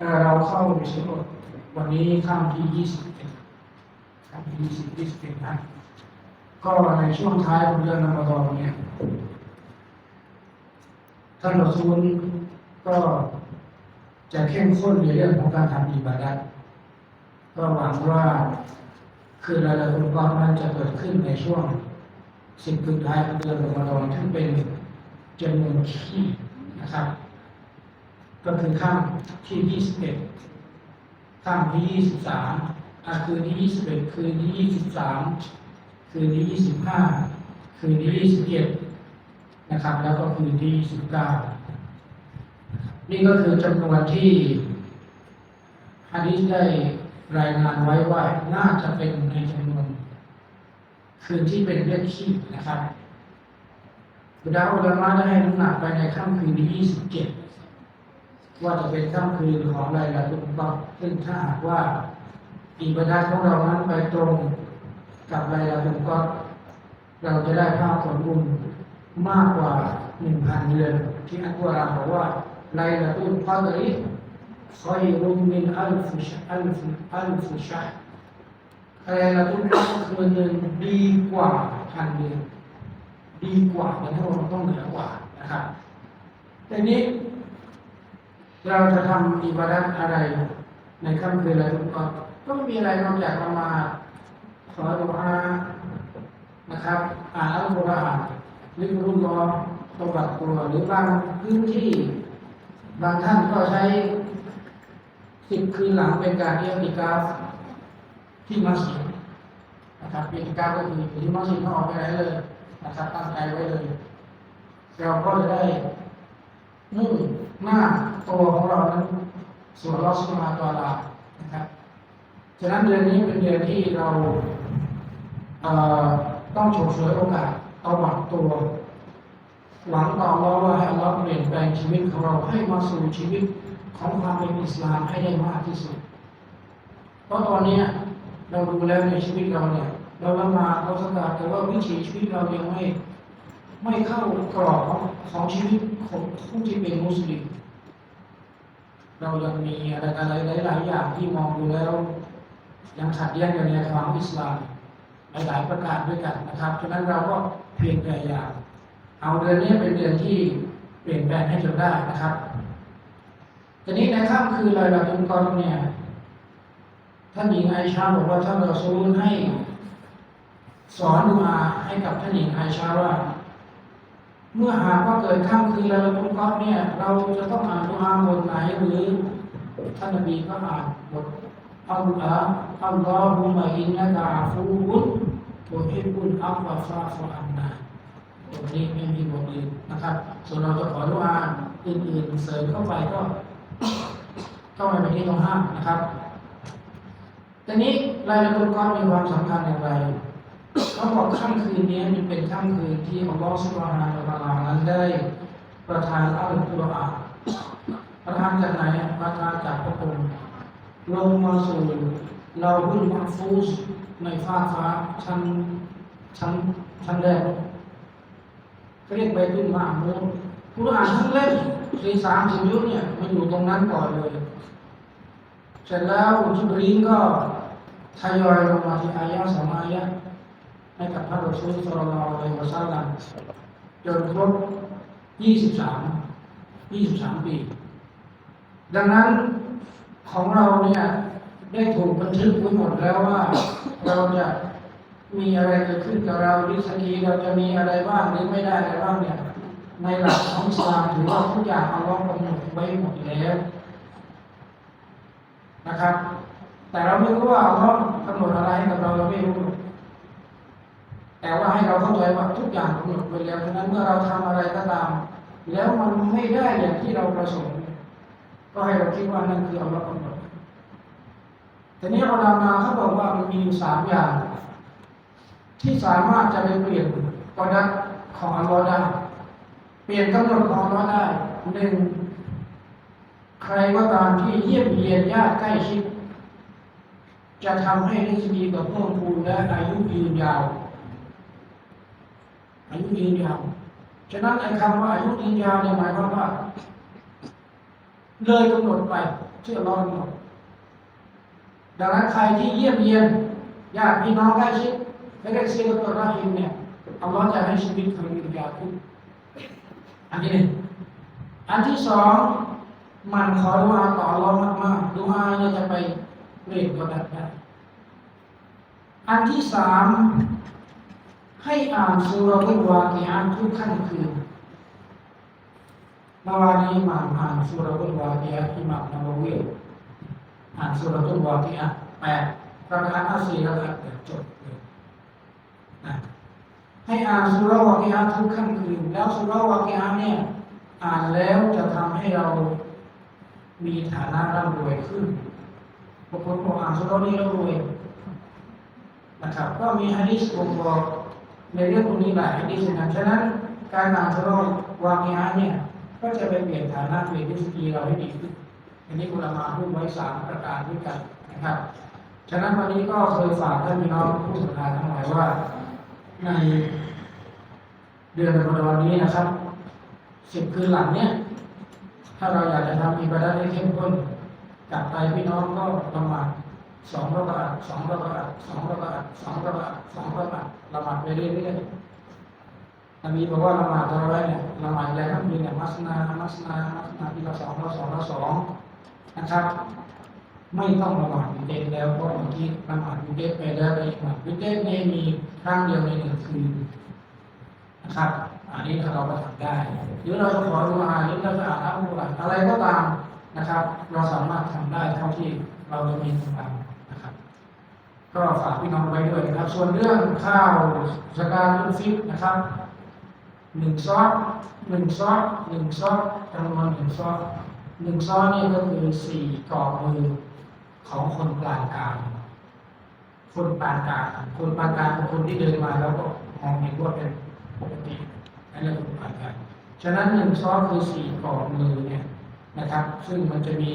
เอ่อเราเข้าในสมุดวันนี้ข้ามที่ยี่สิบเอ็ดข้ามที่ยี่สิบยี่สิบเอ็ดนะก็ในช่วงท้ายของเดือนรอมฎอนเนี่ยท่านรอซูลก็จะเข้มข้นในเรื่องของการทำอิบาดัตก็หวังว่าคือรายละองค์กรนั้นจะเกิดขึ้นในช่วงสิบคืนท้ายของเดือนรอมฎอนที่เป็นจำนวนที่นะครับ ก็คือข้ามที่ยี่สิบเอ็ดข้ามที่ยี่สิบสาคืนที่ยี่สิบเอ็ดคืนที่ยี่สิบสามคืนที่ยี่สิบห้าคืนที่ยี่สิบเอ็ดนะครับ แล้วก็คืนที่ยี่สิบเก้านี่ก็คือจำนวนที่ฮะดิษได้รายงานไว้ว่าน่าจะเป็นในจำนวน คืนที่เป็นเลขคี่นะครับบรรดาอุลามะได้ให้น้ำหนักไปในค่ำคืนที่ยี่สิบเจ็ด ว่าจะเป็นค่ำคืนของรายละตุนก็ซึ่งถ้าหากว่าอิบาดาของเรานั้นไปตรงกับไรายละตุนก็เราจะได้ภาพผลบุญมากกว่าหนึ่งพันเดือนที่อัลกุรอานบอกว่าไรละตุนก็เลยคอยรุมมินอัลฟุชอัลฟุอัลฟุชะรายละตุนก็คือหนึ่งดีกว่าพันเดือนดีกว่ามันทั้งหมดต้องเหนือกว่านะครับแต่นี้ เราจะทำอิบาดัตอะไร ในค่ำคืนอะไรก็ก็ไม่มีอะไรนอกจากละมาดขอดุอานะครับอ่านอัลกุรอานลิกรุลลอฮ์ตบัดตัวหรือบางพื้นที่ บางท่านก็ใช้สิบคืนหลังเป็นการเรียกอิกาฟที่มัสยิดนะครับอิกาฟก็คือที่มัสยิดไม่ออกไปไหนเลยนะครับตั้งใจไว้เลยเราก็จะได้ มุ่งหน้าตัวของเรานั้นส่วนลอสมาตวลานะครับฉะนั้นเดือนนี้เป็นเดือนที่เราเต้องฉกฉวยโอกาสเอาหวังตัว หวังต่อเราว่าให้เราเปลี่ยนแปลงชีวิตของเราให้มาสู่ชีวิตของความเป็นอิสลามให้ได้มากที่สุด เพราะตอนนี้เราดูแล้วในชีวิตเราเนี่ยเราละมาเราสกาดแต่ว่าวิถีชีวิตเรายังไม่ ไม่เข้ากรอบของของชีวิตของผู้ที่เป็นมุสลิม เรายังมีอะไรอะไรหลาย ๆ อย่างที่มองดูแล้ว ยังขัดแย้งกันในความอิสลามหลาย ๆ ประการด้วยกันนะครับฉะนั้นเราก็เพียงพยายามเอาเดือนนี้เป็นเดือนที่เปลี่ยนแปลงให้จนได้นะครับทีนี้ในค่ำคืนลอยละตุนกอนเนี่ยท่านหญิงไอชาบอกว่าท่านเราซูลให้สอนดูอาให้กับท่านหญิงไอชาว่า เมื่อหากว่าเกิดข้ามคืนแล้วทุกข์เนี่ย เราจะต้องอ่านดุอาบทไหนหรือท่านนบีก็อ่านบทอัลลอฮ์อัลลอฮุมะอินนะกาฟูบุนตุฮิบุนอัฟวะฟาฟอันนาบทนี้ไม่มีบทอื่นนะครับ ส่วนเราจะขอดุอาอื่นๆเสริมเข้าไปก็ก็ไม่เป็นที่ต้องห้ามนะครับทีนี้รายละเอียดก็มีความสำคัญอย่างไร เขาบอกค่ำคืนนี้มันเป็นค่ำคืนที่อัลลอฮฺสุบฮานะฮูวะตะลานั้นได้ ประทานอัลกุรอานประทานจากไหนประทานจากพระองค์ลงมาสู่เราบุญมักฟูสในฟ้าฟ้าชั้นชั้นชั้นแรกเรียกใบตุนมามูดกุรอานทั้งเล่มสี่สามสิบยุคเนี่ยมันอยู่ตรงนั้นก่อนเลย เสร็จแล้วจิบรีนก็ทยอยลงมาที่อายะสองอายะ ให้กับพระรอซูลสุลลัลลอฮุอะลัยฮิวะซัลลัมจนครบ 23 23 ปี ดังนั้นของเราเนี่ยได้ถูกบันทึกไว้หมดแล้วว่าเราจะมีอะไรเกิดขึ้นกับเราดิสกีเราจะมีอะไรบ้างหรือไม่ได้อะไรบ้างเนี่ยในหลักของสลามถือว่าทุกอย่างเอัลลอฮ์กำหนดไว้หมดแล้วนะครับ แต่เราไม่รู้ว่าเอัลลอฮ์กำหนดอะไรให้กับเราเราไม่รู้ แต่ว่าให้เราเข้าใจว่าทุกอย่างกำหนดไว้แล้วฉะนั้นเมื่อเราทำอะไรก็ตาม แล้วมันไม่ได้อย่างที่เราประสงค์ ก็ให้เราคิดว่านั่นคืออัลลอฮ์กำหนดแต่นี้อัลลอฮ์มาเขาบอกว่ามันมีอยู่สามอย่าง ที่สามารถจะไปเปลี่ยนกอดัตของอัลลอฮ์ได้ เปลี่ยนกำหนดของอัลลอฮ์ได้หนึ่งใครก็ตามที่เยี่ยมเยียนญาติใกล้ชิดจะทำให้ริสกีกับเพิ่มพูนและอายุยืนยาว อายุยืนยาวฉะนั้นไอ้คำว่าอายุยืนยาวเนี่ยหมายความว่า เลยกำหนดไปเชื่อรอนหมดดังนั้นใครที่เยี่ยมเยียนญาติพี่น้องใกล้ชิดและเรียกเสียงตัวราหิมเนี่ยอัลลอฮ์จะให้ชีวิตเขายืนยาวขึ้นอันที่หนึ่งอันที่สองมันขอดุอาต่ออัลลอฮ์มากๆดุอาเนี่ยจะไปเรียนก็ได้อันที่สาม ให้อ่านสุรวิวากีอันทุกขั้นคืนเมื่อวานนี้มาอ่านสุรวิวากีอันอิมัมนาวาวีอ่านสุรวิวากีอันแปดประการอาศีแล้วครับเดียวจบเลยนะให้อ่านสุรวากีอันทุกขั้นคืนแล้วสุรวากีอันเนี่ยอ่านแล้วจะทำให้เรามีฐานะร่ำรวยขึ้นบางคนบอกอ่านสุรนี้แล้วรวยนะครับ ก็มีฮะดิษบ่งบอก ในเรื่องพวกนี้หลายฮะดิษนะฉะนั้นการอ่านสุรวากีอาเนี่ยก็จะไปเปลี่ยนฐานะเปลี่ยนดิสกีเราให้ดีขึ้นอันนี้คุณมาพูดไว้สามประการด้วยกันนะครับ ฉะนั้นวันนี้ก็เคยฝากท่านพี่น้องผู้ศรัทธาทั้งหลายว่า ในเดือนรอมฎอนนี้นะครับสิบคืนหลังเนี่ย ถ้าเราอยากจะทำอิบาดะห์ให้เข้มข้นกลับไปพี่น้องก็ประมาณ สองระบาดสองระบาดสองระบาดสองระบาดสองระบาดละหมาดไปเรื่อยๆนบีบอกว่าละหมาดเราไว้เนี่ยละหมาดอะไรครับมีเนี่ยมัสนามัสนามัสนาทีละสองละสองละสองนะครับ ไม่ต้องละหมาดวิเตสแล้วเพราะเมื่อกี้ละหมาดวิเตสไปแล้วไปอีกหมาดวิเตสเนี่ยมีครั้งเดียวในหนึ่งคืนนะครับ อันนี้ถ้าเราก็ทำได้หรือเราจะขอดูอาหรือเราจะอ่านอัลกุรอานอะไรก็ตามนะครับ เราสามารถทำได้เท่าที่เราจะมีกำลังนะครับ ก็ฝากพี่น้องไว้ด้วยนะครับ ส่วนเรื่องข้าวสการลุฟิตนะครับหนึ่งซอสหนึ่งซอสหนึ่งซอสจำนวนหนึ่งซอสหนึ่งซอสนี่ก็คือสี่กรอบมือของคนปานกลางคนปานกลางคนปานกลางเป็นคนที่เดินมาแล้วก็มองเห็นว่าเป็นปกตินั่นเรียกว่าคนปานกลางฉะนั้นหนึ่งซอสคือสี่กรอบมือเนี่ยนะครับ ซึ่งมันจะมี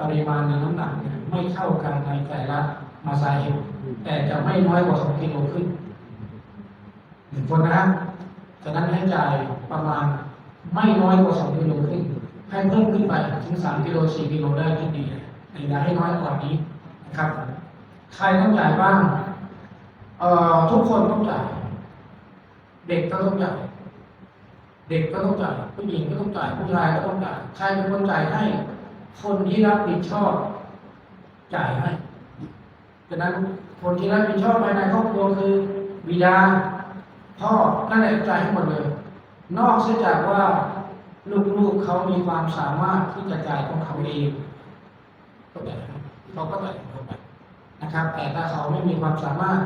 ปริมาณในน้ำหนักเนี่ยไม่เท่ากันในแต่ละ มาซาฮิบแต่จะไม่น้อยกว่าสองกิโลขึ้นหนึ่งคนนะฉะนั้นให้จ่ายประมาณไม่น้อยกว่าสองกิโลขึ้น ให้เพิ่มขึ้นไปถึงสามกิโลสี่กิโลได้ที่ดีแต่อย่าให้น้อยกว่านี้นะครับ ใครต้องจ่ายบ้างเอ่อทุกคนต้องจ่าย เด็กก็ต้องจ่ายเด็กก็ต้องจ่ายผู้หญิงก็ต้องจ่ายผู้ชายก็ต้องจ่ายใครเป็นคนจ่ายให้ คนที่รับผิดชอบ จ่ายให้ ฉะนั้นคนที่รับผิดชอบภายในครอบครัวคือบิดาพ่อนั่นแหละจ่ายให้หมดเลย นอกเสียจากว่าลูกๆเขามีความสามารถที่จะจ่ายของเขาเองก็จ่ายให้เขาก็จ่ายของเขาไปนะครับ แต่ถ้าเขาไม่มีความสามารถ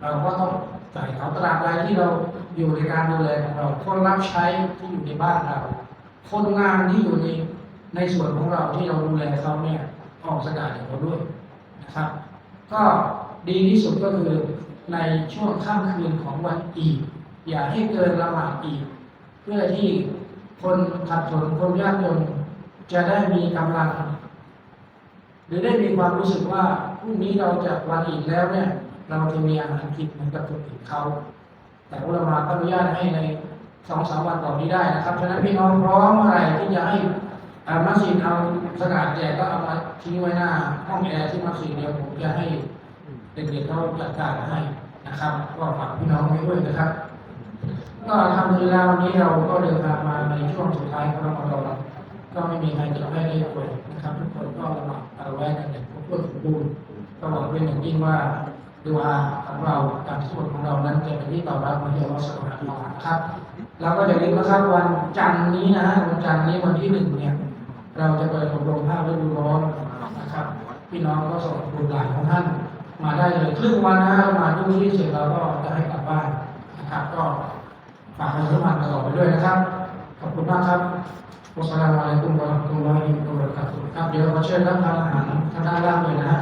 เราก็ต้องจ่ายเขาตราบใดที่เราอยู่ในการดูแลของเราคนรับใช้ที่อยู่ในบ้านเรา คนงานที่อยู่ในในส่วนของเราที่เราดูแลเขาเนี่ยออกสกาดให้เขาด้วยนะครับ ก็ดีที่สุดก็คือในช่วงค่ำคืนของวันอีดอย่าให้เกินละหมาดอีดเพื่อที่คนขัดสนคนยากจนจะได้มีกำลัง หรือได้มีความรู้สึกว่าพรุ่งนี้เราจะวันอีกแล้วเนี่ย เราจะมีอาหารกินเหมือนกับคนอื่นเขาแต่อุลามาก็อนุญาตให้ในสองสามวันต่อนนี้ได้นะครับฉะนั้นพี่น้องพร้อมเมื่อไรที่จะให้อ่า มัสยิดเอาสกัดแจกก็เอามาทิ้งไว้หน้าห้องแอร์ที่มัสยิดเดียวผมจะให้เด็กๆเขาจัดการให้นะครับ ก็ฝากพี่น้องไว้ด้วยนะครับ ก็ทำดีแล้ววันนี้เราก็เดินทางมาในช่วงสุดท้ายของรอมฎอนก็ไม่มีใครจะไม่ได้ป่วยนะครับ ทุกคนก็ละมาดเอาไว้กันอย่างครบถ้วนสมบูรณ์ก็หวังเป็นอย่างยิ่งว่าดูอาของเราการสวดของเรานั้นจะเป็นที่ตอบรับมาจากอัลลอฮฺสุบฮานะฮูวะตะอาลาครับ แล้วก็อย่าลืมนะครับวันจันทร์นี้นะฮะวันจันทร์นี้วันที่หนึ่งเนี่ย เราจะเปิดอบรมภาคฤดูร้อนนะครับ พี่น้องก็ส่งบุตรหลานของท่านมาได้เลยครึ่งวันนะฮะมาทุกที่เสร็จเราก็จะให้กลับบ้านนะครับ ก็ฝากประชาสัมพันธ์ต่อไปด้วยนะครับ ขอบคุณมากครับวัสสลามุอะลัยกุมวะเราะห์มะตุลลอฮิวะบะเราะกาตุฮ์ครับเดี๋ยวเราเชิญรับทานอาหารทางด้านล่างเลยนะฮะ